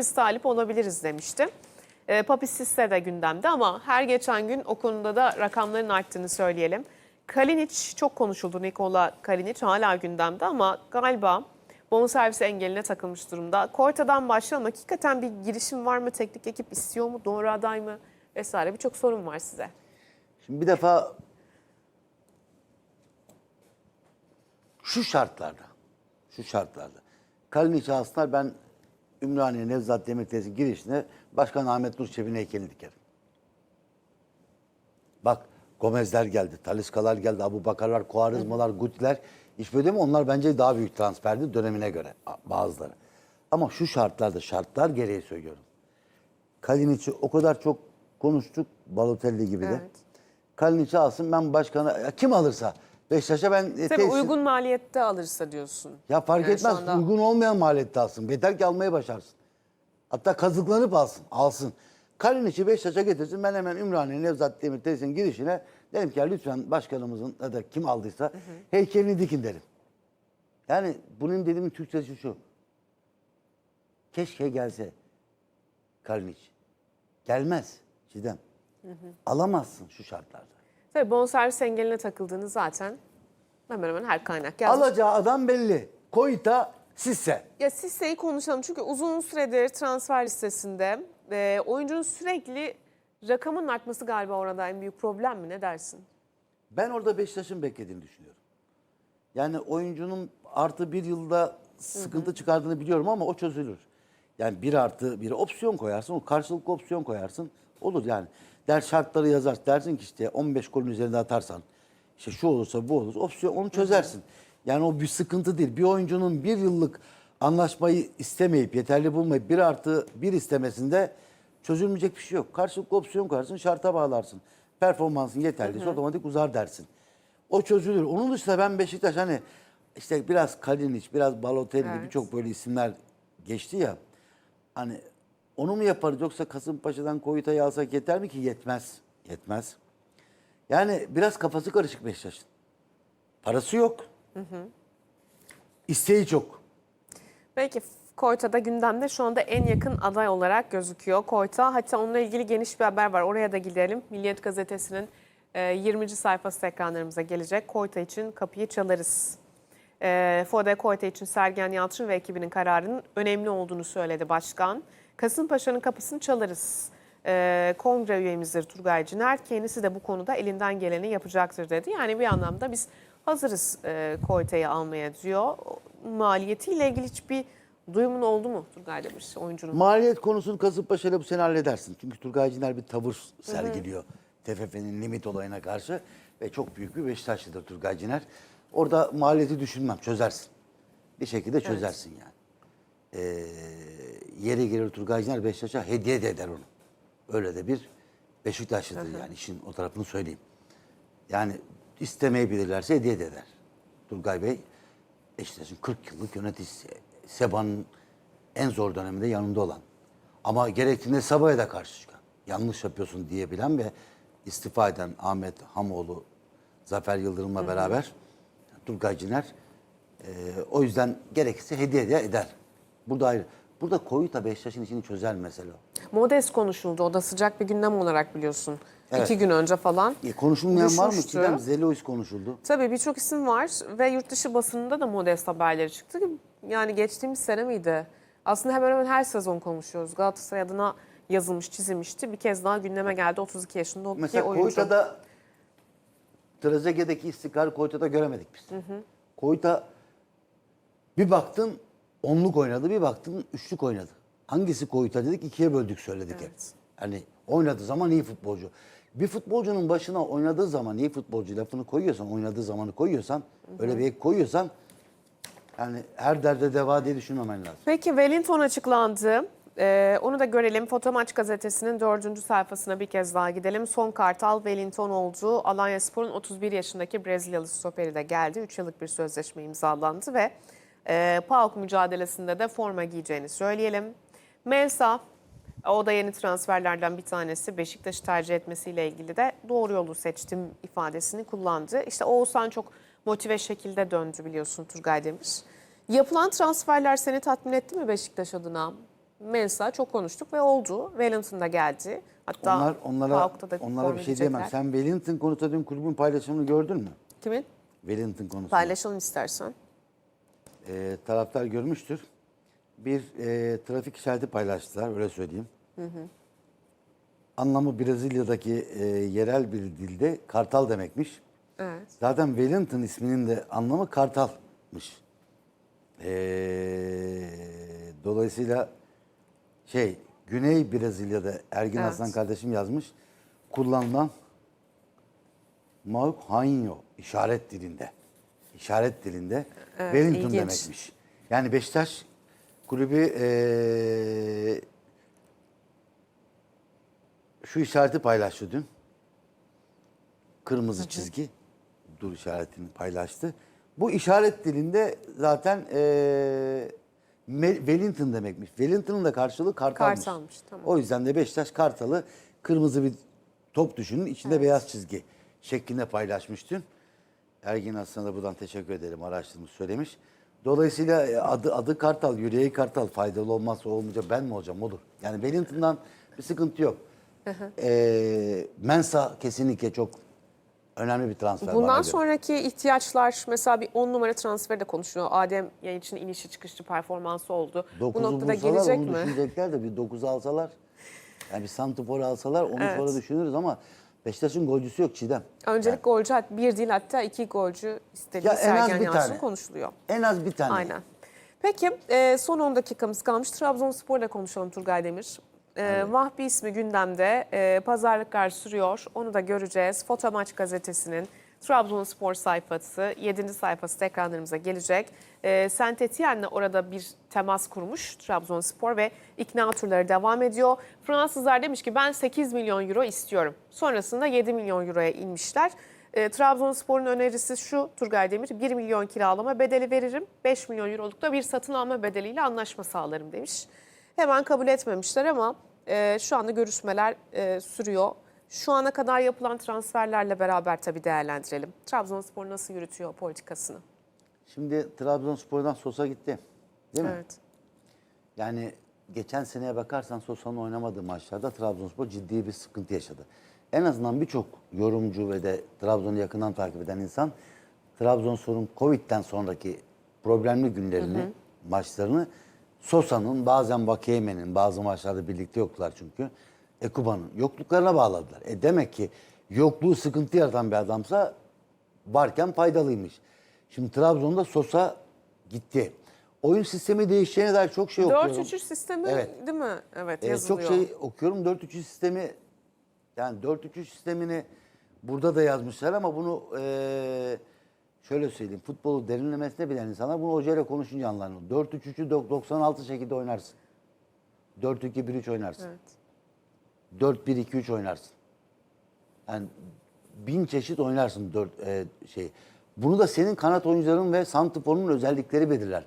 biz talip olabiliriz demişti. E, Papis Sisse de gündemde ama her geçen gün o konuda da rakamların arttığını söyleyelim. Kalinic çok konuşuldu. Nikola Kalinic hala gündemde ama galiba bonservis engeline takılmış durumda. Korta'dan başlayalım. Hakikaten bir girişim var mı? Teknik ekip istiyor mu? Doğru aday mı? Vesaire birçok sorun var size. Şimdi bir defa şu şartlarda, şu şartlarda Kaliniç'i alsınlar ben Ümraniye Nevzat Demirtaş'ın girişine Başkan Ahmet Nur Çebi'nin heykelini dikerim. Bak Gomezler geldi, Taliskalar geldi, Abu Bakarlar, Kuarizmalar, Gutiler. Hiç böyle mi? Onlar bence daha büyük transferdi dönemine göre bazıları. Ama şu şartlarda, şartlar gereği söylüyorum. Kalinic'i o kadar çok konuştuk, Balotelli gibi de. Evet. Kalinic'i alsın ben başkana, kim alırsa. Beşiktaş'a ben e, Tabii tesis- uygun maliyette alırsa diyorsun. ya fark Yani etmez. anda- Uygun olmayan maliyette alsın. Yeter ki almayı başarsın. Hatta kazıklanıp alsın. Alsın. Kalinic'i Beşiktaş'a getirsin. Ben hemen Ümraniye Nevzat Demir tesisinin girişine derim ki lütfen başkanımızın ya da kim aldıysa heykelini dikin derim. Yani bunun dediğimin Türkçesi şu. Keşke gelse Kalinic. Gelmez Çiğdem. Alamazsın şu şartlarda. Tabii bonservis engeline takıldığını zaten hemen hemen her kaynak yazmış. Alacağı adam belli. Koyta Sisse. Ya Sisse'yi konuşalım çünkü uzun süredir transfer listesinde e, oyuncunun sürekli rakamın artması galiba orada en büyük problem mi ne dersin? Ben orada Beşiktaş'ın beklediğini düşünüyorum. Yani oyuncunun artı bir yılda sıkıntı çıkardığını biliyorum ama o çözülür. Yani bir artı bir opsiyon koyarsın, karşılıklı opsiyon koyarsın. Olur yani. Ders şartları yazar. Dersin ki işte 15 golün üzerinde atarsan işte şu olursa bu olur. Opsiyon onu çözersin. Yani o bir sıkıntı değil. Bir oyuncunun bir yıllık anlaşmayı istemeyip, yeterli bulmayıp bir artı bir istemesinde çözülmeyecek bir şey yok. Karşılıklı opsiyon koyarsın, şarta bağlarsın. Performansın yeterliyse otomatik uzar dersin. O çözülür. Onun dışında ben Beşiktaş hani işte biraz Kalinic, biraz Balotelli Evet. birçok böyle isimler geçti ya. Hani onu mu yaparız yoksa Kasımpaşa'dan Koyuta'yı alsak yeter mi ki? Yetmez. Yetmez. Yani biraz kafası karışık Beşiktaş'ın. Parası yok. İsteği çok. Belki Koyta da gündemde şu anda en yakın aday olarak gözüküyor. Koyta hatta onunla ilgili geniş bir haber var. Oraya da gidelim. Milliyet Gazetesi'nin e, 20. sayfası ekranlarımıza gelecek. Koyta için kapıyı çalarız. E, Fode Koyta için Sergen Yalçın ve ekibinin kararının önemli olduğunu söyledi başkan. Kasımpaşa'nın kapısını çalarız. E, kongre üyemizdir Turgay Ciner. Kendisi de bu konuda elinden geleni yapacaktır dedi. Yani bir anlamda biz hazırız e, Koyta'yı almaya diyor. Maliyetiyle ilgili hiçbir duyumun oldu mu Turgay Demir oyuncunun? Maliyet konusunu Kasımpaşa'yla bu sene halledersin. Çünkü Turgay Ciner bir tavır sergiliyor TFF'nin limit olayına karşı. Ve çok büyük bir Beşiktaşlıdır Turgay Ciner. Orada maliyeti düşünmem, çözersin. Bir şekilde çözersin yani. Ee, yeri gelir Turgay Ciner Beşiktaş'a hediye de eder onu. Öyle de bir Beşiktaşlıdır yani işin o tarafını söyleyeyim. Yani istemeyebilirlerse hediye de eder. Turgay Bey Beşiktaş'ın 40 yıllık yöneticisi. Seba'nın en zor döneminde yanında olan. Ama gerektiğinde Sabah'a da karşı çıkan. Yanlış yapıyorsun diyebilen ve istifa eden Ahmet Hamoğlu, Zafer Yıldırım'la beraber Turgay Ciner e, o yüzden gerekirse hediye de eder. Burada ayrı. Burada Koyuta Beşiktaş'ın işini çözer mesele o. Modes konuşuldu. O da sıcak bir gündem olarak biliyorsun. Evet. İki gün önce falan. E, konuşulmayan var mı? Düşmüştü. Çiğdem Zelois konuşuldu. Tabii birçok isim var ve yurt dışı basınında da Modest haberleri çıktı. Yani geçtiğimiz sene miydi? Aslında hemen hemen her sezon konuşuyoruz. Galatasaray adına yazılmış, çizilmişti. Bir kez daha gündeme geldi 32 yaşında o Mesela oyuncu. Koyta'da Trezeguet'deki istikrarı Koyta'da göremedik biz. Koyta bir baktın onluk oynadı, bir baktın üçlük oynadı. Hangisi Koyta dedik ikiye böldük söyledik hep. Hani oynadığı zaman iyi futbolcu. Bir futbolcunun başına oynadığı zaman iyi futbolcu lafını koyuyorsan, oynadığı zamanı koyuyorsan, öyle bir ek koyuyorsan yani her derde deva diye düşünmemen lazım. Peki Wellington açıklandı. Ee, onu da görelim. Fotomaç gazetesinin dördüncü sayfasına bir kez daha gidelim. Son kartal Wellington oldu. Alanya Spor'un 31 yaşındaki Brezilyalı stoperi de geldi. 3 yıllık bir sözleşme imzalandı ve e, PAOK mücadelesinde de forma giyeceğini söyleyelim. Mevsa, o da yeni transferlerden bir tanesi. Beşiktaş'ı tercih etmesiyle ilgili de doğru yolu seçtim ifadesini kullandı. İşte Oğuzhan çok motive şekilde döndü biliyorsun Turgay Demir. Yapılan transferler seni tatmin etti mi Beşiktaş adına? Mensah çok konuştuk ve oldu. Wellington da geldi. Hatta Onlar onlara da onlara bir şey diyemem. Sen Wellington konusunda dün kulübün paylaşımını gördün mü? Kimin? Wellington konusunda. Paylaşalım istersen. E, taraftar görmüştür. Bir e, trafik işareti paylaştılar, öyle söyleyeyim. Anlamı Brezilya'daki e, yerel bir dilde kartal demekmiş. Evet. Zaten Wellington isminin de anlamı kartalmış. E, dolayısıyla şey, Güney Brezilya'da Ergin Evet. Aslan kardeşim yazmış. Kullanılan Mauk Hainyo işaret dilinde. İşaret dilinde Wellington ilginç. demekmiş. Yani Beşiktaş kulübü eee, şu işareti paylaştı dün. Kırmızı çizgi dur işaretini paylaştı. Bu işaret dilinde zaten Me- Wellington demekmiş. Wellington'ın da karşılığı kartalmış. Kartalmış, tamam. O yüzden de Beşiktaş kartalı kırmızı bir top düşünün. içinde beyaz çizgi şeklinde paylaşmış dün. Ergin Aslan'a da buradan teşekkür ederim. Araştırmış söylemiş. Dolayısıyla e, adı adı Kartal, yüreği Kartal faydalı olmazsa olmayacak ben mi olacağım olur. Yani Wellington'dan bir sıkıntı yok. Ee, Mensa kesinlikle çok önemli bir transfer. Bundan sonraki ihtiyaçlar mesela bir 10 numara transferi de konuşuluyor. Adem Yayıç'ın inişi çıkışlı performansı oldu. Bu Dokuzu noktada bulsalar, gelecek onu mi? düşünecekler de bir 9 alsalar. Yani bir santifor alsalar onu Evet. sonra düşünürüz ama Beşiktaş'ın golcüsü yok Çiğdem. Öncelik golcü hat- bir değil hatta iki golcü istediği Ya Sergen Yalçın konuşuluyor. En az bir tane. Aynen. Peki e, son 10 dakikamız kalmış. Trabzonspor'la konuşalım Turgay Demir. E, Vahbi ismi gündemde. E, pazarlıklar sürüyor. Onu da göreceğiz. Fotomaç gazetesinin Trabzonspor sayfası, 7. sayfası ekranlarımıza gelecek. E, Saint Etienne'le orada bir temas kurmuş Trabzonspor ve ikna turları devam ediyor. Fransızlar demiş ki ben 8 milyon euro istiyorum. Sonrasında 7 milyon euroya inmişler. E, Trabzonspor'un önerisi şu Turgay Demir 1 milyon kiralama bedeli veririm 5 milyon euroluk da bir satın alma bedeliyle anlaşma sağlarım demiş. Hemen kabul etmemişler ama e, şu anda görüşmeler e, sürüyor. Şu ana kadar yapılan transferlerle beraber tabii değerlendirelim. Trabzonspor nasıl yürütüyor politikasını? Şimdi Trabzonspor'dan Sosa gitti. Değil mi? Evet. Yani geçen seneye bakarsan Sosa'nın oynamadığı maçlarda Trabzonspor ciddi bir sıkıntı yaşadı. En azından birçok yorumcu ve de Trabzon'u yakından takip eden insan Trabzonspor'un Covid'den sonraki problemli günlerini, maçlarını Sosa'nın bazen Vakiyeme'nin bazı maçlarda birlikte yoktular çünkü. Ekuba'nın yokluklarına bağladılar. E demek ki yokluğu sıkıntı yaratan bir adamsa varken faydalıymış. Şimdi Trabzon'da Sosa gitti. Oyun sistemi değişeceğine dair çok şey okuyorum. 4-3-3 sistemi Evet. değil mi? Evet Ee, yazılıyor. çok şey okuyorum. 4-3-3 sistemi yani 4-3-3 sistemini burada da yazmışlar ama bunu eee, şöyle söyleyeyim. Futbolu derinlemesine bilen insanlar bunu hocayla konuşunca anlar. 4-3-3'ü dok- 96 şekilde oynarsın. 4-2-1-3 oynarsın. Evet. 4-1-2-3 oynarsın. Yani bin çeşit oynarsın dört e, şey. Bunu da senin kanat oyuncuların ve santiforunun özellikleri belirler.